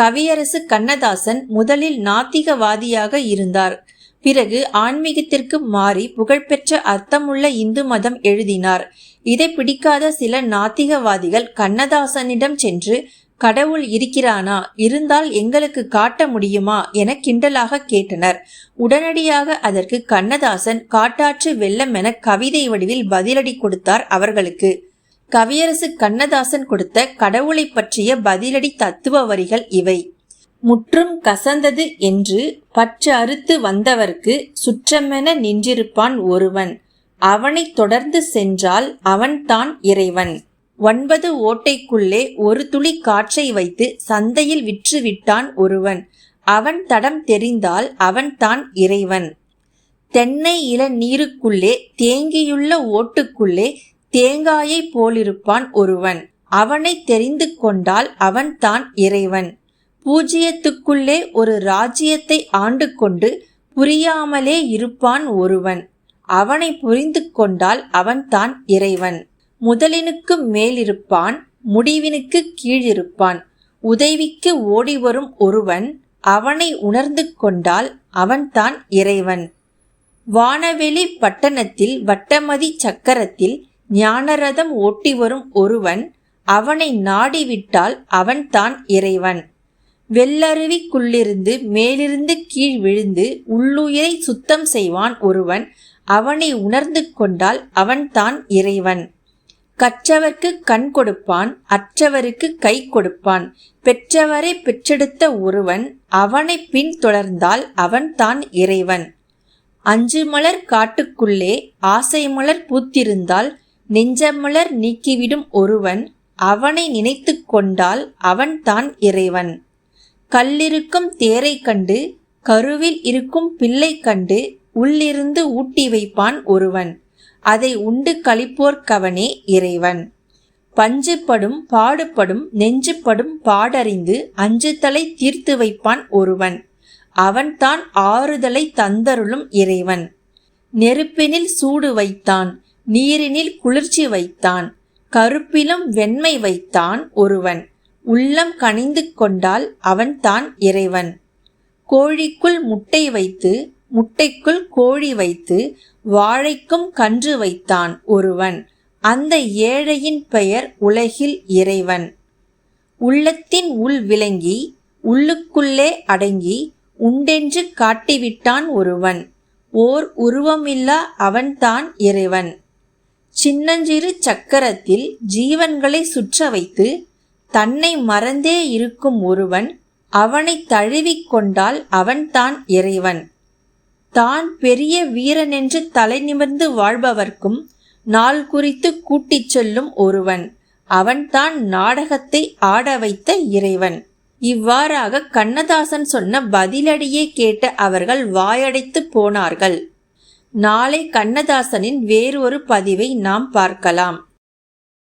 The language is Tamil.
கவியரசு கண்ணதாசன் முதலில் நாத்திகவாதியாக இருந்தார். பிறகு ஆன்மீகத்திற்கு மாறி புகழ்பெற்ற அர்த்தமுள்ள இந்து மதம் எழுதினார். இதை பிடிக்காத சில நாத்திகவாதிகள் கண்ணதாசனிடம் சென்று கடவுள் இருக்கிறானா? இருந்தால் எங்களுக்கு காட்ட முடியுமா? என கிண்டலாக கேட்டனர். உடனடியாக அதற்கு கண்ணதாசன் காட்டாற்று வெள்ளம் என கவிதை வடிவில் பதிலடி கொடுத்தார் அவர்களுக்கு. கவியரசு கண்ணதாசன் கொடுத்த கடவுளை பற்றிய பதிலடி தத்துவ வரிகள் இவை. முற்றும் கசந்தது என்று பற்று அறுத்து வந்தவர்க்கு சுற்றமென நின்றிருப்பான் ஒருவன். அவனை தொடர்ந்து சென்றால் அவன்தான் இறைவன். ஒன்பது ஓட்டைக்குள்ளே ஒரு துளி காற்றை வைத்து சந்தையில் விற்றுவிட்டான் ஒருவன். அவன் தடம் தெரிந்தால் அவன்தான் இறைவன். தென்னை இள நீருக்குள்ளே தேங்கியுள்ள ஓட்டுக்குள்ளே தேங்காயைப் போலிருப்பான் ஒருவன். அவனை தெரிந்து கொண்டால் அவன்தான் இறைவன். பூஜ்யத்துக்குள்ளே ஒரு ராஜ்யத்தை ஆண்டு கொண்டு புரியாமலே இருப்பான் ஒருவன். அவனை புரிந்து கொண்டால் அவன்தான் இறைவன். முதலினுக்கு மேலிருப்பான் முடிவினுக்கு கீழிருப்பான். உதவிக்கு ஓடி வரும் ஒருவன் அவனை உணர்ந்து கொண்டால் அவன்தான் இறைவன். வானவெளி பட்டணத்தில் வட்டமதி சக்கரத்தில் ஞானரதம் ஓட்டி வரும் ஒருவன் அவனை நாடிவிட்டால் அவன்தான் இறைவன். வெள்ளருவிக்குள்ளிருந்து மேலிருந்து கீழ் விழுந்து உள்ளுயிரை சுத்தம் செய்வான் ஒருவன் அவனை உணர்ந்து கொண்டால் அவன்தான் இறைவன். கற்றவர்க்கு கண் கொடுப்பான் அற்றவருக்கு கை கொடுப்பான். பெற்றவரை பெற்றெடுத்த ஒருவன் அவனை பின்தொடர்ந்தால் அவன்தான் இறைவன். அஞ்சு மலர் காட்டுக்குள்ளே ஆசை மலர் பூத்திருந்தால் நெஞ்சமலர் நீக்கிவிடும் ஒருவன் அவனை நினைத்து கொண்டால் அவன்தான் இறைவன். கல்லிருக்கும் தேரை கண்டு கருவில் இருக்கும் பிள்ளை கண்டு உள்ளிருந்து ஊட்டி வைப்பான் ஒருவன். அதை உண்டு கழிப்போர்க்கவனே இறைவன். பஞ்சுப்படும் பாடுபடும் நெஞ்சுப்படும் பாடறிந்து அஞ்சுதலை தீர்த்து வைப்பான் ஒருவன். அவன்தான் ஆறுதலை தந்தருளும் இறைவன். நெருப்பினில் சூடு வைத்தான் நீரினில் குளிர்ச்சி வைத்தான். கருப்பிலும் வெண்மை வைத்தான் ஒருவன். உள்ளம் கனிந்து கொண்டால் அவன்தான் இறைவன். கோழிக்குள் முட்டை வைத்து முட்டைக்குள் கோழி வைத்து வாழைக்கும் கன்று வைத்தான் ஒருவன். அந்த ஏழையின் பெயர் உலகில் இறைவன். உள்ளத்தின் உள் விளங்கி உள்ளுக்குள்ளே அடங்கி உண்டென்று காட்டிவிட்டான் ஒருவன். ஓர் உருவமில்லா அவன்தான் இறைவன். சின்னஞ்சிறு சக்கரத்தில் ஜீவன்களை சுற்ற வைத்து தன்னை மறந்தே இருக்கும் ஒருவன் அவனை தழுவிக்கொண்டால் அவன்தான் இறைவன். தான் பெரிய வீரனென்று தலை நிமிர்ந்து வாழ்பவர்க்கும் நாள் குறித்து கூட்டிச் செல்லும் ஒருவன். அவன்தான் நாடகத்தை ஆட வைத்த இறைவன். இவ்வாறாக கண்ணதாசன் சொன்ன பதிலடியே கேட்ட அவர்கள் வாயடைத்து போனார்கள். நாளை கண்ணதாசனின் வேறொரு பதிவை நாம் பார்க்கலாம்.